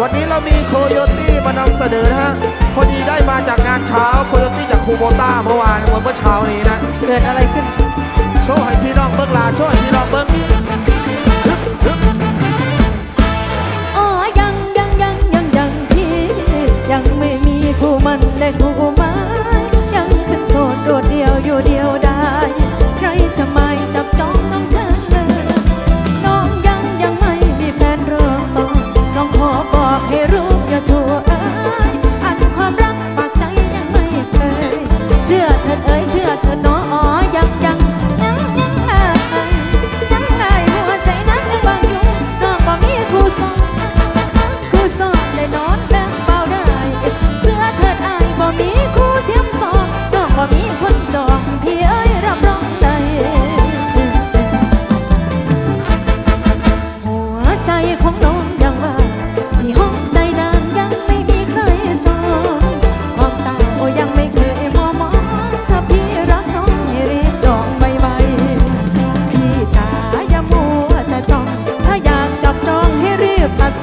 วันนี้เรามีโคโยตี้มานำเสนอนะฮะพอดีได้มาจากงานเช้าโคโยตี้จากคูโบต้าเมื่อวานวันเมื่อเช้านี้นะเกิดอะไรขึ้น โชว์ให้พี่น้องเบิ้งลาโชว์ให้พี่น้องเบิ้งอ๋อยังยังยังยังยังพี่ยังไม่มีคู่มันและคู่ไม้ยังเป็นโสดโดดเดียวอยู่เดียว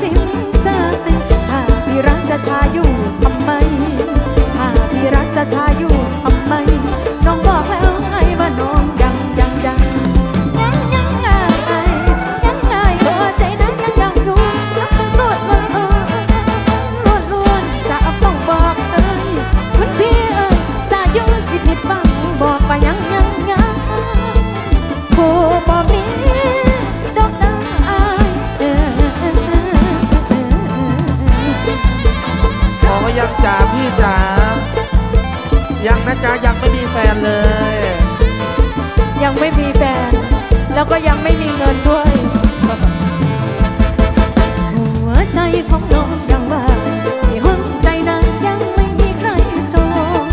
sin ยังไม่มีแฟน แล้วก็ยังไม่มีเงินด้วย หัวใจของน้องยังบ้าที่หัวใจนั้นยังไม่มีใครจอง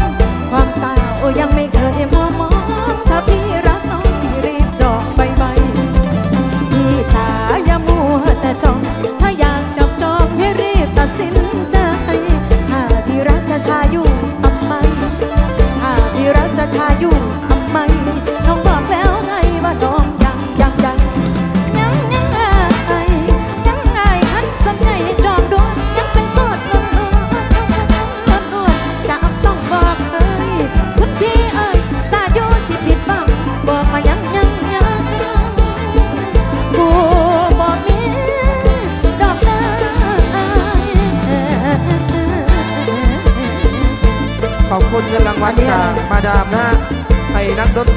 ความสาวยังไม่เคยมองมองถ้าพี่รักน้องพี่รีบจองใบใบพี่จ๋าอย่ามัวแต่จอง ถ้าอยากจับจองให้รีบตัดสินใจถ้าพี่รักจะชาอยู่ทำไมถ้าพี่รักจะชาอยู่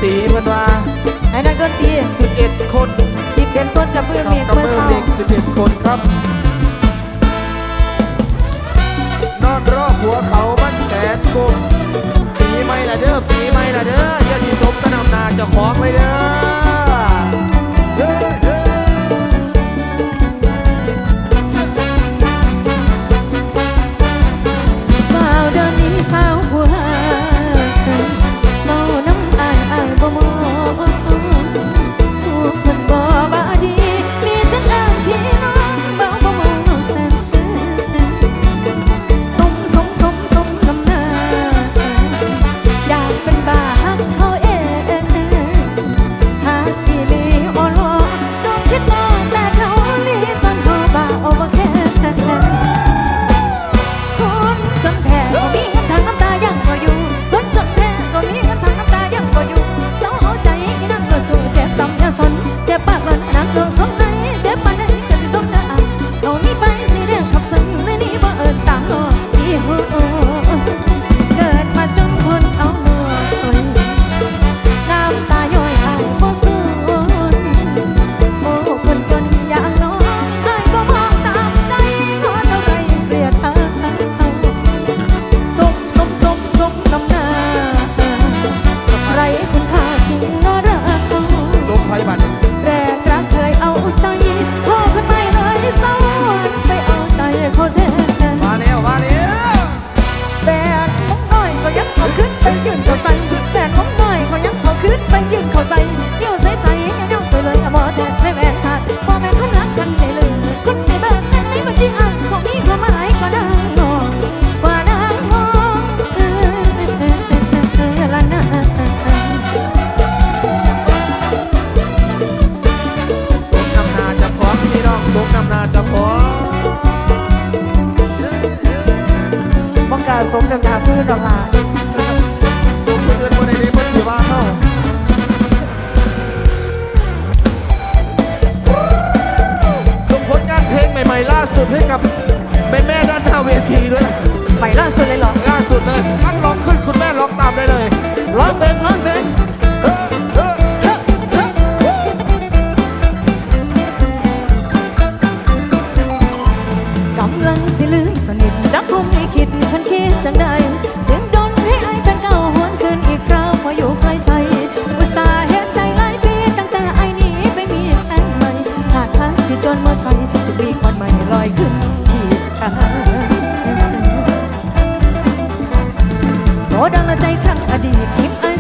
see. ให้กับเป็นแม่ด้านหน้าเวทีด้วย ใหม่ล่าสุดเลยเหรอ ล่าสุดเลยท่านร้องขึ้นคุณแม่ร้องตามได้เลย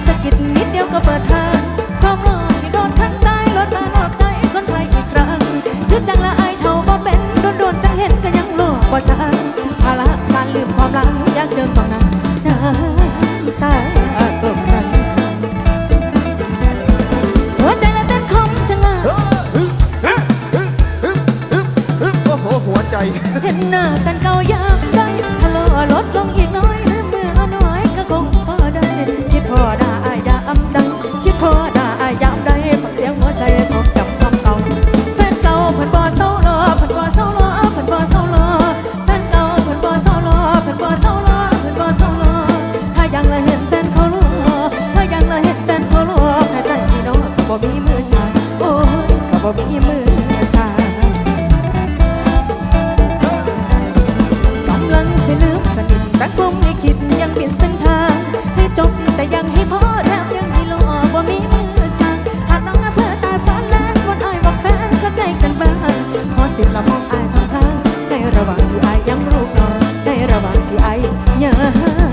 สกิดนิดเดียวก็เปิดทางความหล่อที่โดนทั้งตายลดมาหลอกใจคนไทยอีกครั้งคือจังละอายเท่าบ่เป็นโดนโดนจังเห็นก็ยังหลอกกว่าจังภาระการลืมความรักยากเดินต่อหนั้น Saya. love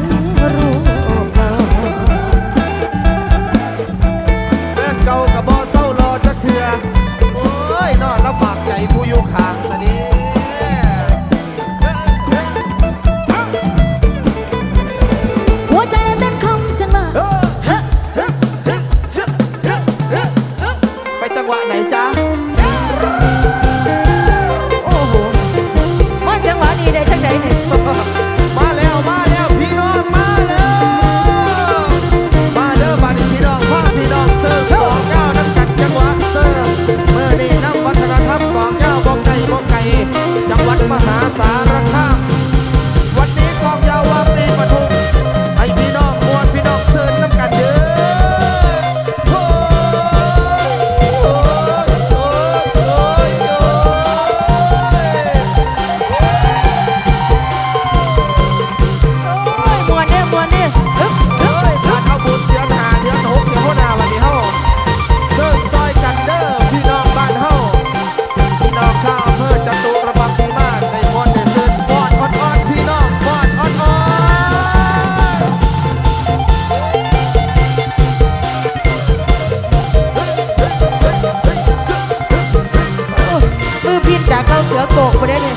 ปรด็เย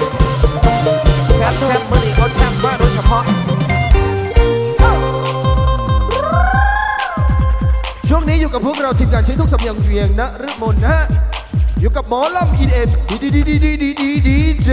แชมป์แชมป์มันดีเขาแชมป์มากโดยเฉพาะ ช่วงนี้อยู่กับพวกเราทีมงานชิ้นทุกสำเนียงเวียงนะฤมลนะฮะอยู่กับหมอลำอินเอ็มดีดีดีดีดีดีดีเจ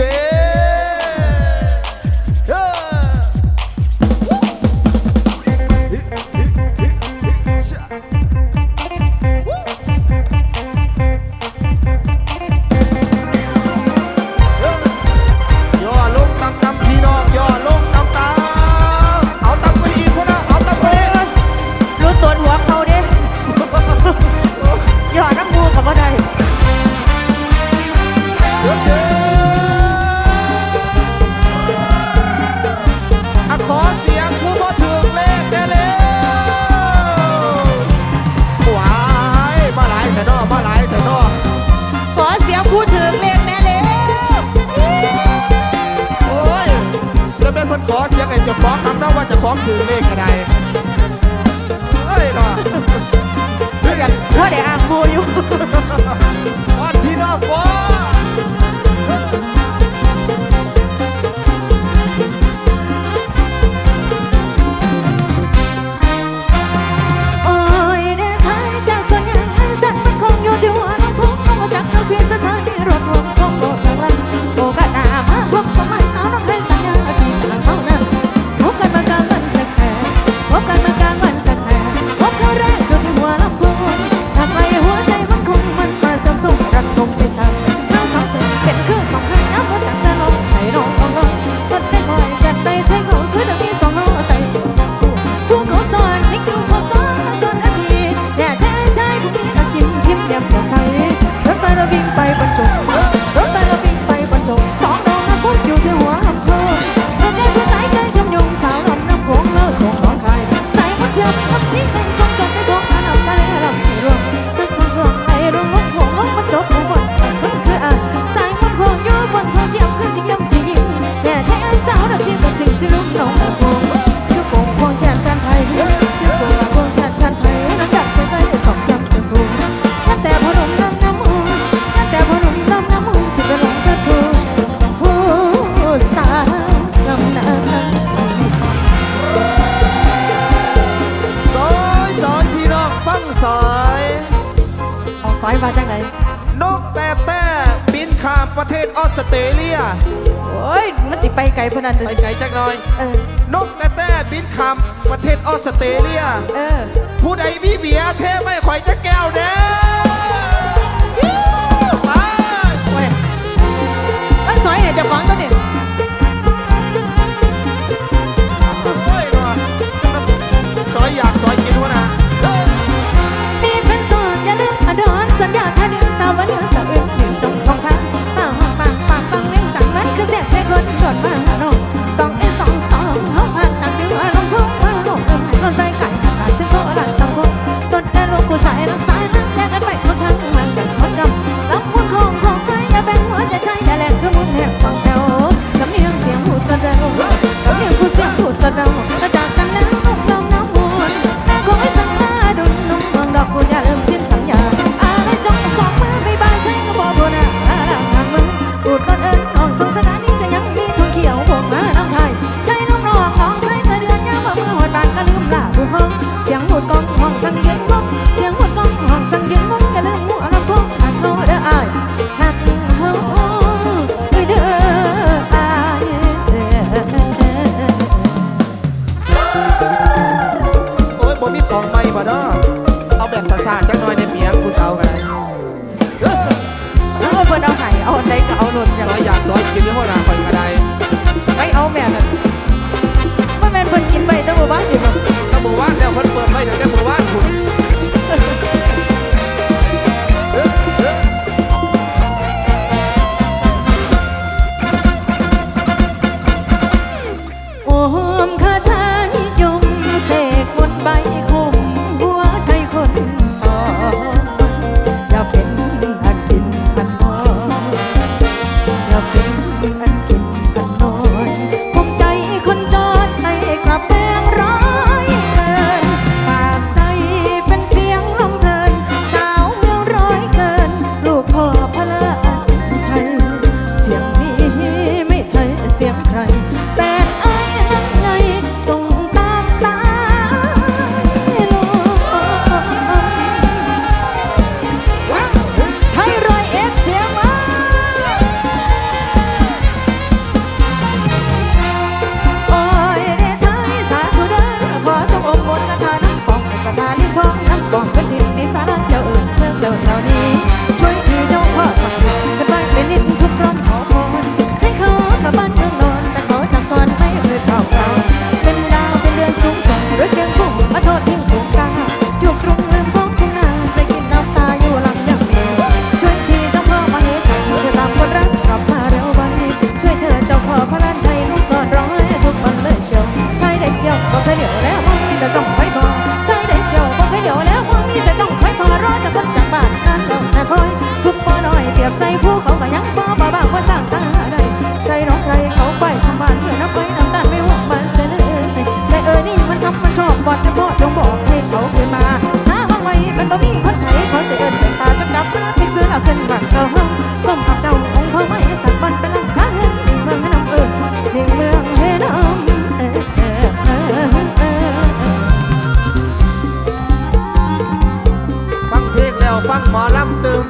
ลพนันไปไกลจักหน่อยนกแต่แต่บินคำประเทศออสเตรเลียผู้ใดมีเบียร์เทไม่ข่อยจะแก้วเด้นันสอยเนี่ยจะฟังก็เนี่ย Suzana Nini. Tá แต่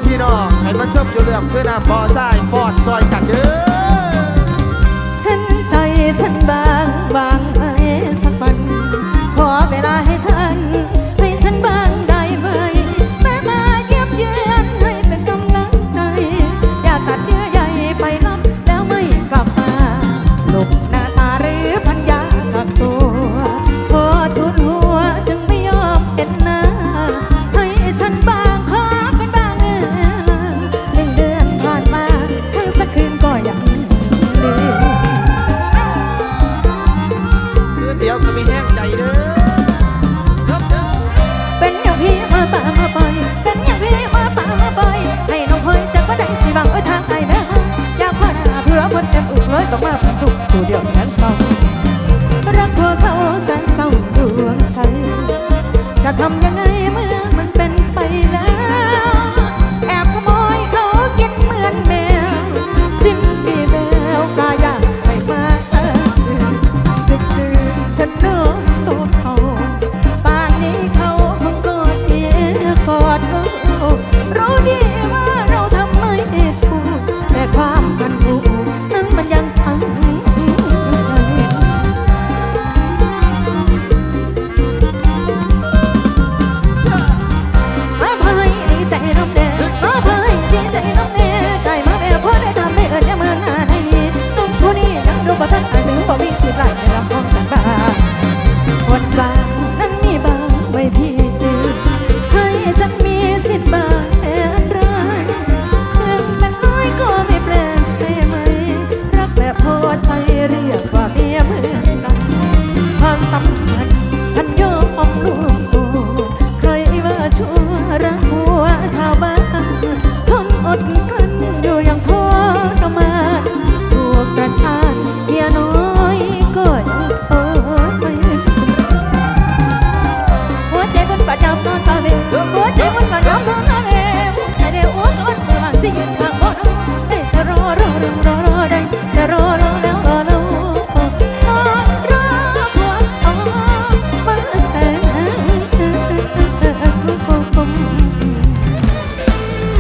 พี่น้องให้มาชมอยู่เรื่องเพื่อนำบ่อใส่ฟอดซอยกันเด้อเห็นใจฉันบางบางไปสักวันขอเวลาให้ฉัน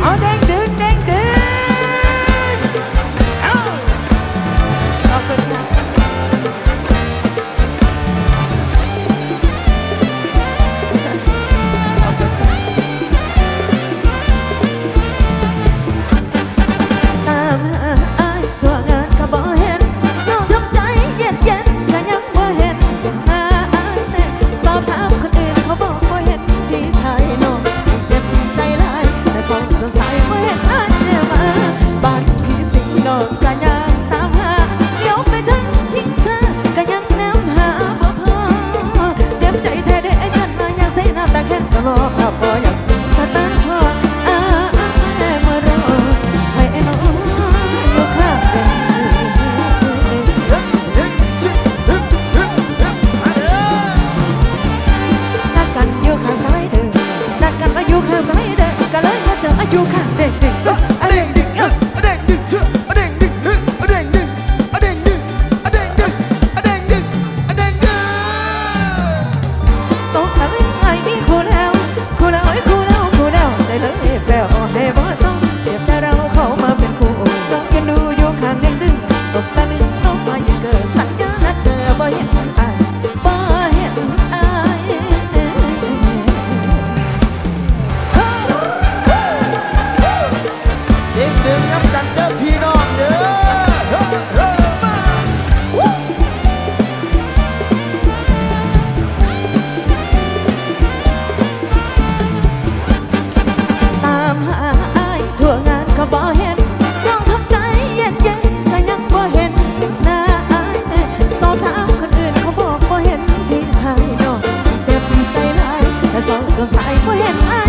เอาเด้เดึง 多才会恋。